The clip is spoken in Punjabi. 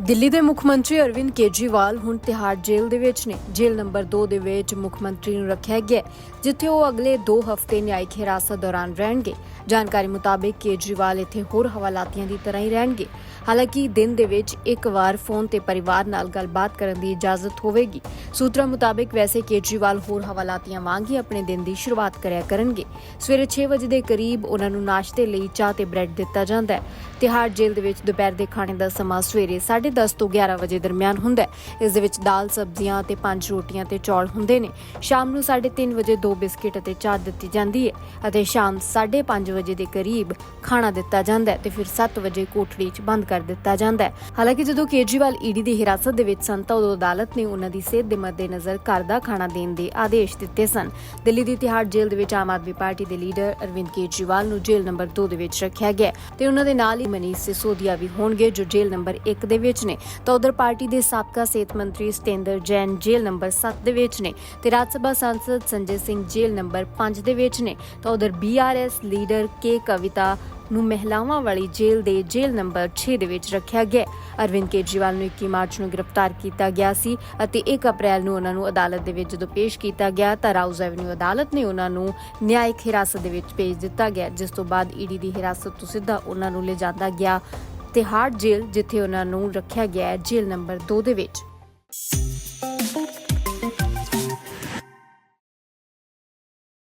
ਦਿੱਲੀ ਦੇ ਮੁੱਖ ਮੰਤਰੀ ਅਰਵਿੰਦ ਕੇਜਰੀਵਾਲ ਹੁਣ ਤਿਹਾੜ ਜੇਲ੍ਹ ਦੇ ਵਿੱਚ ਨੇ। ਜੇਲ੍ਹ ਨੰਬਰ 2 ਦੇ ਵਿੱਚ ਮੁੱਖ ਮੰਤਰੀ ਨੂੰ ਰੱਖਿਆ ਗਿਆ ਜਿੱਥੇ ਉਹ ਅਗਲੇ 2 ਹਫ਼ਤੇ ਨਿਆਇਕ ਹਿਰਾਸਤ ਦੌਰਾਨ ਰਹਿਣਗੇ। ਜਾਣਕਾਰੀ ਮੁਤਾਬਕ ਕੇਜਰੀਵਾਲ ਇੱਥੇ ਹੋਰ ਹਵਾਲਾਤੀਆਂ ਦੀ ਤਰ੍ਹਾਂ ਹੀ ਰਹਿਣਗੇ। ਹਾਲਾਂਕਿ ਦਿਨ ਦੇ ਵਿੱਚ ਇੱਕ ਵਾਰ ਫੋਨ ਤੇ ਪਰਿਵਾਰ ਨਾਲ ਗੱਲਬਾਤ ਕਰਨ ਦੀ ਇਜਾਜ਼ਤ ਹੋਵੇਗੀ। ਸੂਤਰਾਂ ਮੁਤਾਬਕ ਵੈਸੇ ਕੇਜਰੀਵਾਲ ਹੋਰ ਹਵਾਲਾਤੀਆਂ ਵਾਂਗ ਹੀ ਆਪਣੇ ਦਿਨ ਦੀ ਸ਼ੁਰੂਆਤ ਕਰਿਆ ਕਰਨਗੇ। ਸਵੇਰੇ 6 ਵਜੇ ਦੇ ਕਰੀਬ ਉਹਨਾਂ ਨੂੰ ਨਾਸ਼ਤੇ ਲਈ ਚਾਹ ਤੇ ਬ੍ਰੈਡ ਦਿੱਤਾ ਜਾਂਦਾ ਹੈ। ਤਿਹਾੜ ਜੇਲ੍ਹ ਦੇ ਵਿੱਚ ਦੁਪਹਿਰ ਦੇ ਖਾਣੇ ਦਾ ਸਮਾਂ ਸਵੇਰੇ 10:30 ਤੋਂ 11 ਵਜੇ ਦਰਮਿਆਨ ਹੁੰਦਾ ਹੈ। ਇਸ ਦੇ ਵਿੱਚ ਦਾਲ, ਸਬਜ਼ੀਆਂ ਤੇ ਪੰਜ ਰੋਟੀਆਂ ਤੇ ਚੌਲ ਹੁੰਦੇ ਨੇ। ਸ਼ਾਮ ਨੂੰ 3:30 ਵਜੇ ਦੋ ਬਿਸਕਿਟ ਅਤੇ ਚਾਹ ਦਿੱਤੀ ਜਾਂਦੀ ਹੈ ਅਤੇ ਸ਼ਾਮ 5:30 ਵਜੇ ਦੇ ਕਰੀਬ ਖਾਣਾ ਦਿੱਤਾ ਜਾਂਦਾ ਹੈ ਤੇ ਫਿਰ 7 ਵਜੇ ਕੋਠੜੀ 'ਚ ਬੰਦ ਕਰ ਦਿੱਤਾ ਜਾਂਦਾ ਹੈ। ਹਾਲਾਂਕਿ ਜਦੋਂ ਕੇਜਰੀਵਾਲ ਈਡੀ ਦੀ ਹਿਰਾਸਤ ਦੇ ਵਿੱਚ ਸਨ ਤਾਂ ਉਦੋਂ ਅਦਾਲਤ ਨੇ ਉਹਨਾਂ ਦੀ ਸਿਹਤ ਦੇ ਮੱਦੇਨਜ਼ਰ ਘਰ ਦਾ ਖਾਣਾ ਦੇਣ ਦੇ ਆਦੇਸ਼ ਦਿੱਤੇ ਸਨ। ਦਿੱਲੀ ਦੀ ਤਿਹਾੜ ਜੇਲ੍ਹ ਦੇ ਵਿੱਚ ਆਮ ਆਦਮੀ ਪਾਰਟੀ ਦੇ ਲੀਡਰ ਅਰਵਿੰਦ ਕੇਜਰੀਵਾਲ ਨੂੰ ਜੇਲ੍ਹ ਨੰਬਰ 2 ਦੇ ਵਿੱਚ ਰੱਖਿਆ ਗਿਆ ਤੇ ਉਹਨਾਂ ਦੇ ਨਾਲ ਹੀ ਮਨੀਸ਼ ਸਿਸੋਦੀਆ ਵੀ ਹੋਣਗੇ ਜੋ ਜੇਲ੍ਹ ਨੰਬਰ 1 ਦੇ ਵਿੱਚ ਨੇ। ਤਾਂ ਉਧਰ ਪਾਰਟੀ ਦੇ ਸਾਬਕਾ ਸਿਹਤ ਮੰਤਰੀ ਸਤੇਂਦਰ ਜੈਨ ਜੇਲ੍ਹ ਨੰਬਰ 7 ਦੇ ਵਿੱਚ ਨੇ ਤੇ ਰਾਜ ਸਭਾ ਸੰਸਦ ਸੰਜੇ ਸਿੰਘ ਜੇਲ੍ਹ ਨੰਬਰ 5 ਦੇ ਵਿੱਚ ਨੇ। ਤਾਂ ਉਧਰ ਬੀਆਰਐਸ ਲੀਡਰ ਕੇ ਕਵਿਤਾ ਨੂੰ ਮਹਿਲਾਵਾਂ ਵਾਲੀ ਜੇਲ੍ਹ ਦੇ ਜੇਲ੍ਹ ਨੰਬਰ 6 ਦੇ ਵਿੱਚ ਰੱਖਿਆ ਗਿਆ। ਅਰਵਿੰਦ ਕੇਜਰੀਵਾਲ ਨੂੰ 21 ਮਾਰਚ ਨੂੰ ਗ੍ਰਿਫਤਾਰ ਕੀਤਾ ਗਿਆ ਸੀ ਅਤੇ 1 ਅਪ੍ਰੈਲ ਨੂੰ ਉਹਨਾਂ ਨੂੰ ਅਦਾਲਤ ਦੇ ਵਿੱਚ ਜਦੋਂ ਪੇਸ਼ ਕੀਤਾ ਗਿਆ ਤਾਂ ਰਾਉਜ਼ ਐਵਨਿਊ ਅਦਾਲਤ ਨੇ ਉਹਨਾਂ ਨੂੰ ਨਿਆਇਕ ਹਿਰਾਸਤ ਦੇ ਵਿੱਚ ਭੇਜ ਦਿੱਤਾ ਗਿਆ, ਜਿਸ ਤੋਂ ਬਾਅਦ ਈਡੀ ਦੀ ਹਿਰਾਸਤ ਤੋਂ ਸਿੱਧਾ ਉਹਨਾਂ ਨੂੰ ਲਿਜਾਂਦਾ ਗਿਆ। ਤਿਹਾੜ ਜੇਲ੍ਹ ਜਿੱਥੇ ਉਹਨਾਂ ਨੂੰ ਰੱਖਿਆ ਗਿਆ ਹੈ ਜੇਲ੍ਹ ਨੰਬਰ 2 ਦੇ ਵਿੱਚ।